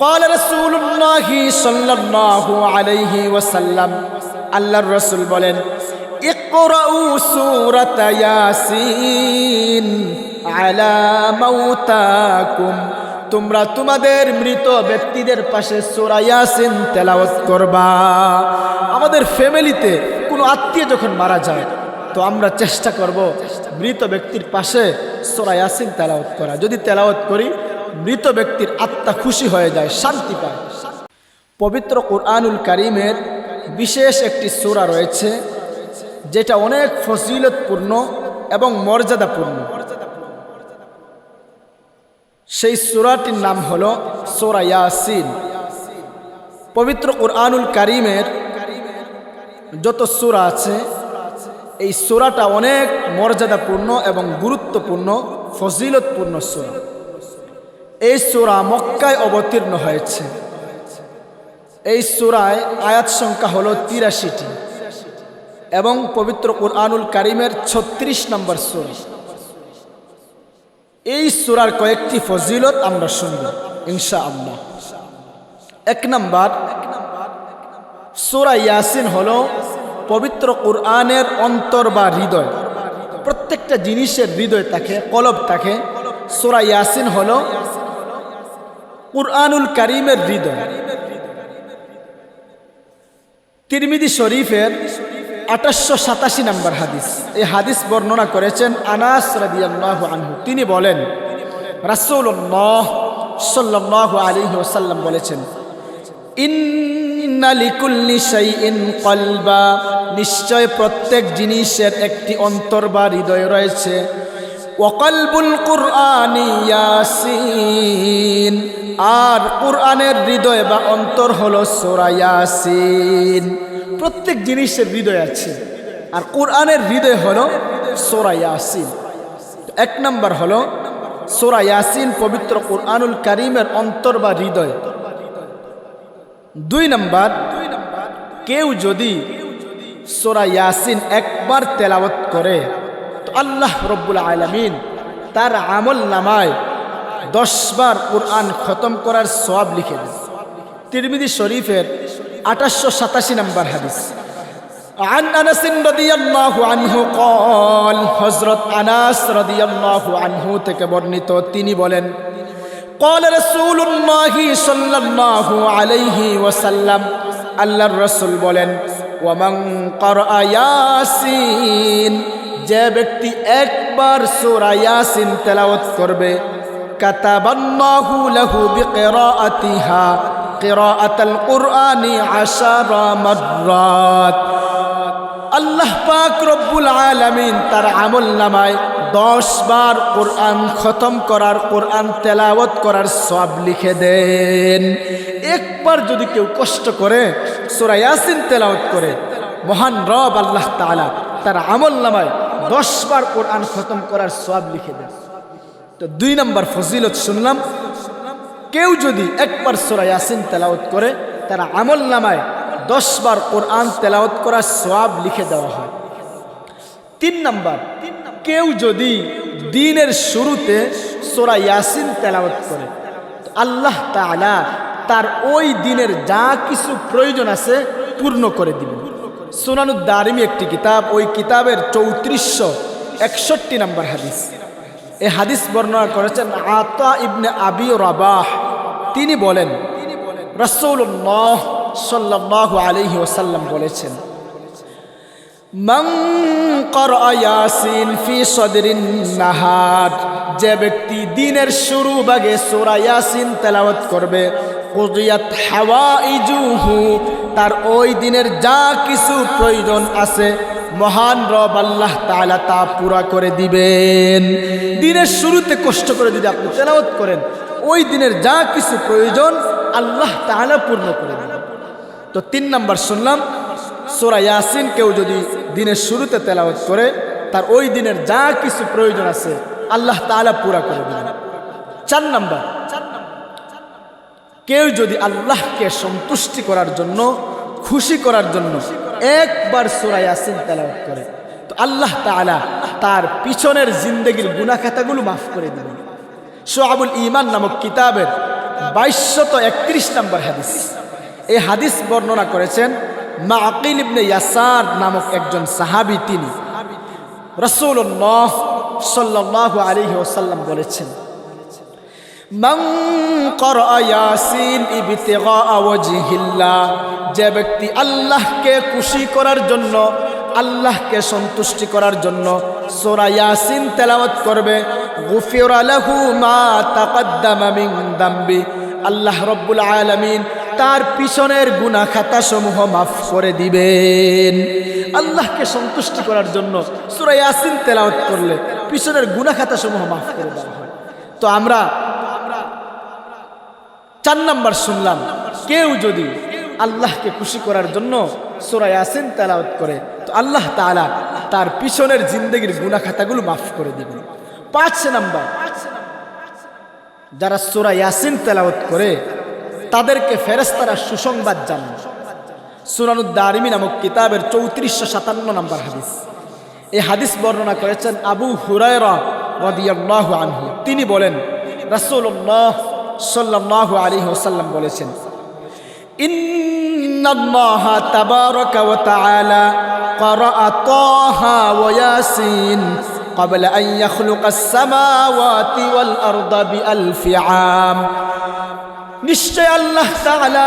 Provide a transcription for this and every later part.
قال رسول الله صلى الله عليه وسلم আল্লাহর রসুল বলেন ইকরাউ সূরাত ইয়াসিন আলা মাউতাকুম তোমরা তোমাদের মৃত ব্যক্তিদের পাশে সূরা ইয়াসিন তেলাওয়াত করবা আমাদের ফ্যামিলিতে কোনো আত্মীয় যখন মারা যায় তো আমরা চেষ্টা করব মৃত ব্যক্তির পাশে সূরা ইয়াসিন তেলাওয়াত করা যদি তেলাওয়াত করি মৃত ব্যক্তির আত্মা খুশি হয়ে যায়, শান্তি পায়। পবিত্র কোরআনুল কারিমের বিশেষ একটি সূরা রয়েছে, যেটা অনেক ফজিলতপূর্ণ এবং মর্যাদাপূর্ণ। সেই সূরাটির নাম হল সোরা ইয়াসিন। পবিত্র কোরআনুল কারিমের যত সূরা আছে, এই সূরাটা অনেক মর্যাদাপূর্ণ এবং গুরুত্বপূর্ণ, ফজিলতপূর্ণ সূরা। এই সূরা মক্কায় অবতীর্ণ হয়েছে। এই সূরায় আয়াত সংখ্যা হলো তিরাশিটি এবং পবিত্র কোরআনুল কারিমের ছত্রিশ নম্বর সূরা। এই সূরার কয়েকটি ফজিলত আমরা শুনব ইনশা আল্লাহ এক নম্বর, সূরা ইয়াসিন হল পবিত্র কোরআনের অন্তর বা হৃদয়। প্রত্যেকটা জিনিসের হৃদয় থাকে, কলব থাকে। সূরা ইয়াসিন হলো কুরআনুল করিমের হৃদয়। তিরমিদি শরীফের আঠাশশো সাতাশি নম্বর হাদিস। এই হাদিস বর্ণনা করেছেন আনাস রাদিয়াল্লাহু আনহু। তিনি বলেন বলেছেন নিশ্চয় প্রত্যেক জিনিসের একটি অন্তর বা হৃদয় রয়েছে। আর কোরআনের হৃদয় বা অন্তর হলো সোরা ইয়াসিন। প্রত্যেক জিনিসের হৃদয় আছে। আর কোরআনের হৃদয় হলো সোরা ইয়াসিন। এক নম্বর হলো সোরা ইয়াসিন পবিত্র কোরআনুল কারিমের অন্তর বা হৃদয়। দুই নম্বর, কেউ যদি সোরা ইয়াসিন একবার তেলাওয়াত করে, তো আল্লাহ রব্বুল আলমিন তার আমল নামায় দশবার কোরআন খতম করার সব লিখে দেন তিরমিদি শরীফের আঠাশশো সাতাশি নম্বর হাদিস عن أنس رضي الله عنه قال হযরত আনাস রাদিয়াল্লাহু আনহু থেকে বর্ণিত তিনি বলেন قال رسول الله صلى الله عليه وسلم আল্লাহর রাসূল বলেন ওয়ামান ক্বারা ইয়াসিন যে ব্যক্তি একবার সূরা ইয়াসিন তেলাওয়াত করবে কাতাবাল্লাহু লাহু বিকিরাআতিহা। কিরাআতাল কুরআনি আশারা মাররাত। আল্লাহ পাক রব্বুল আলামিন তার আমল নামায় দশ বার কোরআন খতম করার, কোরআন তেলাওয়াত করার সব লিখে দেন। একবার যদি কেউ কষ্ট করে, সোরা ইয়াসিন তেলাওয়াত করে, মহান রব আল্লাহ তালা তার আমল নামায় দশ বার কোরআন খতম করার সব লিখে দেন। তো দুই নম্বর ফজিলত শুনলাম, কেউ যদি একবার সোরা ইয়াসিন তেলাওয়াত করে, তার আমল নামায় দশ বার কোরআন তেলাওয়াত করার সব লিখে দেওয়া হয়। তিন নম্বর, কেউ যদি দিনের শুরুতে সোরা ইয়াসিন তেলাওয়াত করে আল্লাহ তাআলা তার ওই দিনের যা কিছু প্রয়োজন আছে পূর্ণ করে দিবেন। সোনানুদ দারিমি একটি কিতাব, ওই কিতাবের চৌত্রিশশো একষট্টি নম্বর হাদিস। এই হাদিস বর্ণনা করেছেন আতা ইবনে আবি রাবাহ। তিনি বলেন রসৌল্লাহ সাল্লাহ আলহি ওসাল্লাম বলেছেন যে ব্যক্তি দিনের শুরু ভাগে সোরা ইয়াসিন তেলাওয়াত করবে, কুদিয়াত হাওয়াইজুহু, তার ওই দিনের যা কিছু প্রয়োজন আছে মহান রব আল্লাহ তাআলা তা পুরা করে দিবেন। দিনের শুরুতে কষ্ট করে যদি আপনি তেলাওয়াত করেন, ওই দিনের যা কিছু প্রয়োজন আল্লাহ তাআলা পূর্ণ করে দিবেন। তো তিন নাম্বার শুনলাম, সোরা ইয়াসিন কেউ যদি দিনের শুরুতে তেলাওয়াত করে, তার ওই দিনের যা কিছু প্রয়োজন আছে আল্লাহ তাআলা পুরা করে দিবেন। চার নাম্বার, কেউ যদি আল্লাহকে সন্তুষ্টি করার জন্য, খুশি করার জন্য একবার সোরা ইয়াসিন তেলাওয়াত করে, তো আল্লাহ তাআলা তার পিছনের জিন্দগির গুনাহ খাতাগুলো মাফ করে দিবেন। সোহাবুল ইমান নামক কিতাবের বাইশশত একত্রিশ নম্বর হাদিস। এই হাদিস বর্ণনা করেছেন মা আকিল ইবনে ইয়াসার নামক একজন সাহাবি তিনি। রসুল্লাহ সাল্লাহ আলাইহি ওসাল্লাম বলেছেন, মান করা ইয়াসিন ইবতিগা ওয়াজহিল্লাহ যে ব্যক্তি আল্লাহকে খুশি করার জন্য, আল্লাহকে সন্তুষ্টি করার জন্য সূরা ইয়াসিন তেলাওয়াত করবে, গুফিরা লাহু মা তাকাদ্দামা মিন আল্লাহ রব্বুল আলামিন তার পিছনের গুনাহ খাতা সমূহ মাফ করে দিবেন। আল্লাহকে সন্তুষ্টি করার জন্য সূরা ইয়াসিন তেলাওয়াত করলে পিছনের গুনাহ খাতা সমূহ মাফ করে দেওয়া হয়। তো আমরা চার নাম্বার শুনলাম, কেউ যদি আল্লাহকে খুশি করার জন্য সোরা ইয়াসিন তেলাওয়াত করে, তো আল্লাহ তাআলা তার পিছনের জিন্দগির গুনাহ খাতাগুলো মাফ করে দিবেন। পাঁচ নাম্বার, যারা সোরা ইয়াসিন তেলাওয়াত করে, তাদেরকে ফেরেশতারা সুসংবাদ জানান। সুরানুদ্দারিমি নামক কিতাবের চৌত্রিশশো সাতান্ন নম্বর হাদিস। এই হাদিস বর্ণনা করেছেন আবু হুরায়রা আনহু। তিনি বলেন, রাসূলুল্লাহ সাল্লাল্লাহু আলাইহি ওয়াসাল্লাম বলেছেন ইন্নাল্লাহ তাবারাকা ওয়া তাআলা قرأ طه وياسين قبل أن يخلق السماوات والأرض بألف عام নিশ্চয় আল্লাহ তাআলা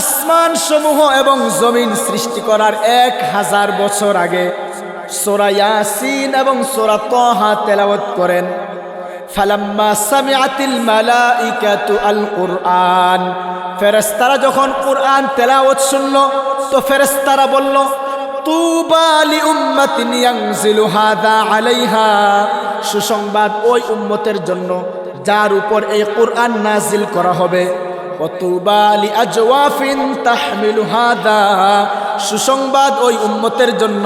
আসমান সমূহ এবং জমিন সৃষ্টি করার এক হাজার বছর আগে সোরা ইয়াসিন এবং সোরা তহা তেলাওয়াত করেন ফালাম্মা সামিআতিল মালাইকাতু আল কুরআন ফেরেশতারা যখন কুরআন তেলাওয়াত শুনল, তো ফেরেশতারা বলল সুসংবাদ ওই উম্মতের জন্য, যার উপর এই কুরআন নাজিল করা হবে। সুসংবাদ ওই উম্মতের জন্য,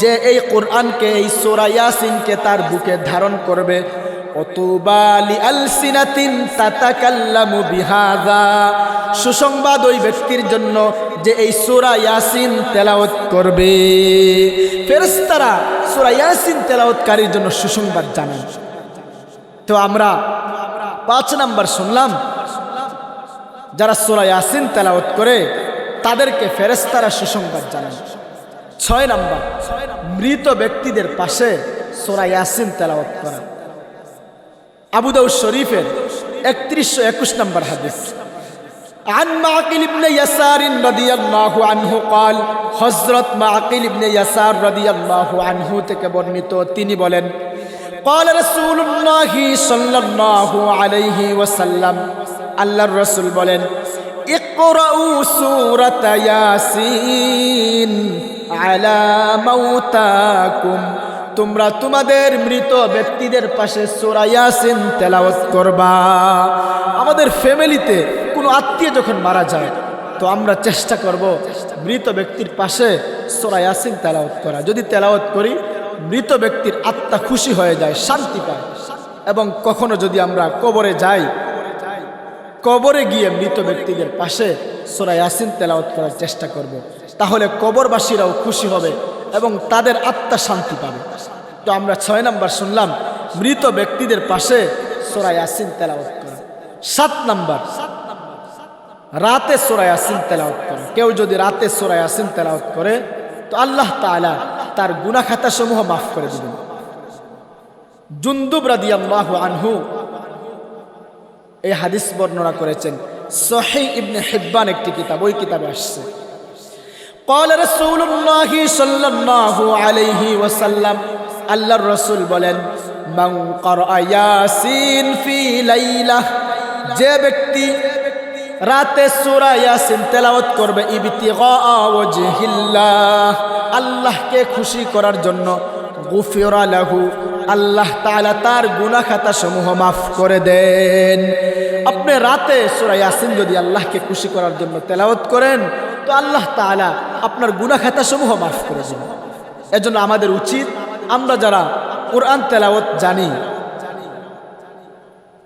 যে এই কোরআনকে, এই সোরা ইয়াসিনকে তার বুকে ধারণ করবে সুসংবাদ ওই ব্যক্তির জন্য যে এই সোরা ইয়াসিন তেলাওয়াত করবে। ফেরেশতারা সোরা ইয়াসিন তেলাওয়াতকারীর জন্য সুসংবাদ জানান। তো আমরা পাঁচ নাম্বার শুনলাম, যারা সোরা ইয়াসিন তেলাওয়াত করে, তাদেরকে ফেরেস্তারা সুসংবাদ জানান। ছয় নাম্বার, মৃত ব্যক্তিদের পাশে সোরা ইয়াসিন তেলাওয়াত করা। আবুদাউ শরীফের একত্রিশশো একুশ নম্বর হাদিস عن معقل بن يسار رضي الله عنه قال হযরত মাকিল ইবনে ইয়াসার রাদিয়াল্লাহু আনহু থেকে বর্ণিত তিনি বলেন قال رسول الله صلى الله عليه وسلم আল্লাহর রসুল বলেন ইকরাউ সূরাত ইয়াসিন আলা মাউতাকুম তোমরা তোমাদের মৃত ব্যক্তিদের পাশে সূরা ইয়াসিন তেলাওয়াত করবা। আমাদের ফ্যামিলিতে কোনো আত্মীয় যখন মারা যায়, তো আমরা চেষ্টা করব মৃত ব্যক্তির পাশে সূরা ইয়াসিন তেলাওয়াত করা। যদি তেলাওয়াত করি, মৃত ব্যক্তির আত্মা খুশি হয়ে যায়, শান্তি পায়। এবং কখনো যদি আমরা কবরে যাই, কবরে গিয়ে মৃত ব্যক্তিদের পাশে সোরা ইয়াসিন তেলাওয়াত করার চেষ্টা করব। তাহলে কবরবাসীরাও খুশি হবে এবং তাদের আত্মা শান্তি পাবে। তো আমরা ছয় নাম্বার শুনলাম, মৃত ব্যক্তিদের পাশে সোরাই ইয়াসিন তেলাওয়াত করা। সাত নাম্বার, রাতে সোরা ইয়াসিন তেলাওয়াত করা। কেউ যদি রাতে সোরা ইয়াসিন তেলাওয়াত করে, তো আল্লাহ তাআলা তার গুনাখাতা সমূহ মাফ করে দিবেন। জুন্দুব রাদিয়াল্লাহু আনহু এই হাদিস বর্ণনা করেছেন সহি ইবনে হিব্বান একটি কিতাব, ওই কিতাবে আসছে। قال رسول الله صلى الله عليه وسلم আল্লাহর রাসূল বলেন মান ক্বারা ইয়াসিন ফি লাইলা যে ব্যক্তি রাতে সূরা ইয়াসিন তেলাওয়াত করবে ইবতিগা ওয়াজহিল্লাহ আল্লাহকে খুশি করার জন্য গুফিরা লাহু আল্লাহ তাআলা তার গুনাহ খাতা সমূহ মাফ করে দেন আপনি রাতে সূরা ইয়াসিন যদি আল্লাহকে খুশি করার জন্য তেলাওয়াত করেন তো আল্লাহ তাআলা আপনার গুনাহ খাতা সমূহ মাফ করে দেন এজন্য আমাদের উচিত আমরা যারা কোরআন তেলাওয়াত জানি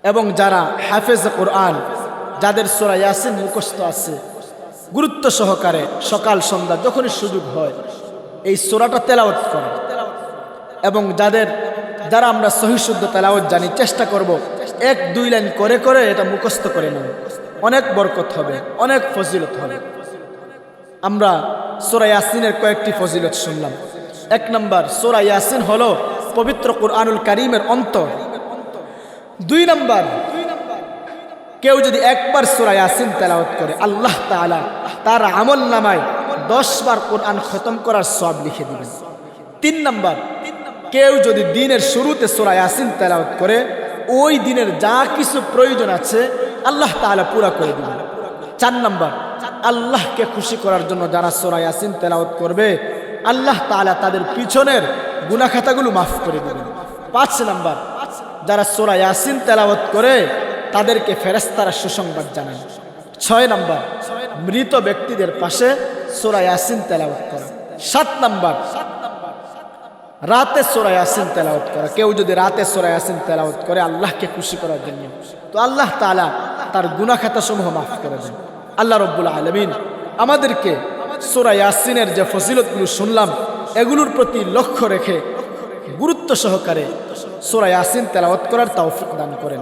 এবং যারা হাফেজ কোরআন, যাদের সোরা ইয়াসিন মুখস্থ আছে, গুরুত্ব সহকারে সকাল, সন্ধ্যা যখনই সুযোগ হয়, এই সোরাটা তেলাওয়াত করা এবং যাদের, যারা আমরা সহিশুদ্ধ তেলাওয়াত জানি, চেষ্টা করব এক দুই লাইন করে করে এটা মুখস্থ করে নেন অনেক বরকত হবে, অনেক ফজিলত হবে। আমরা সোরা ইয়াসিনের কয়েকটি ফজিলত শুনলাম। এক নম্বর, সোরা ইয়াসিন হলো পবিত্র কুরআনুল কারিমের অন্তর। দুই নম্বর, কেউ যদি একবার সোরা ইয়াসিন তেলাওয়াত করে, আল্লাহ তাআলা তার আমল নামায় দশ বার কোরআন খতম করার সব লিখে দিবেন। তিন নম্বর, কেউ যদি দিনের শুরুতে সোরা ইয়াসিন তেলাওয়াত করে, ওই দিনের যা কিছু প্রয়োজন আছে আল্লাহ তাআলা পুরা করে দিবেন। চার নম্বর আল্লাহকে খুশি করার জন্য যারা সোরা ইয়াসিন তেলাওয়াত করবে, আল্লাহ তালা তাদের পিছনের গুনাখাতাগুলো মাফ করে দেবেন। পাঁচ নম্বর, যারা সোরা ইয়াসিন তেলাওয়াত করে, তাদেরকে ফেরেস্তারা সুসংবাদ জানান। ছয় নম্বর, মৃত ব্যক্তিদের পাশে সোরা ইয়াসিন তেলাওয়াত করা। সাত নম্বর, রাতে সোরা ইয়াসিন তেলাওয়াত করা। কেউ যদি রাতে সোরা ইয়াসিন তেলাওয়াত করে, আল্লাহকে খুশি করার জন্য। তো আল্লাহ তালা তার গুনাখাতা সমূহ মাফ করে দেন। আল্লাহ রব্বুল আলমিন আমাদেরকে সোরা ইয়াসিনের যে ফজিলতগুলো শুনলাম, এগুলোর প্রতি লক্ষ্য রেখে গুরুত্ব সহকারে সোরা ইয়াসিন তেলাওয়াত করার তাও দান করেন।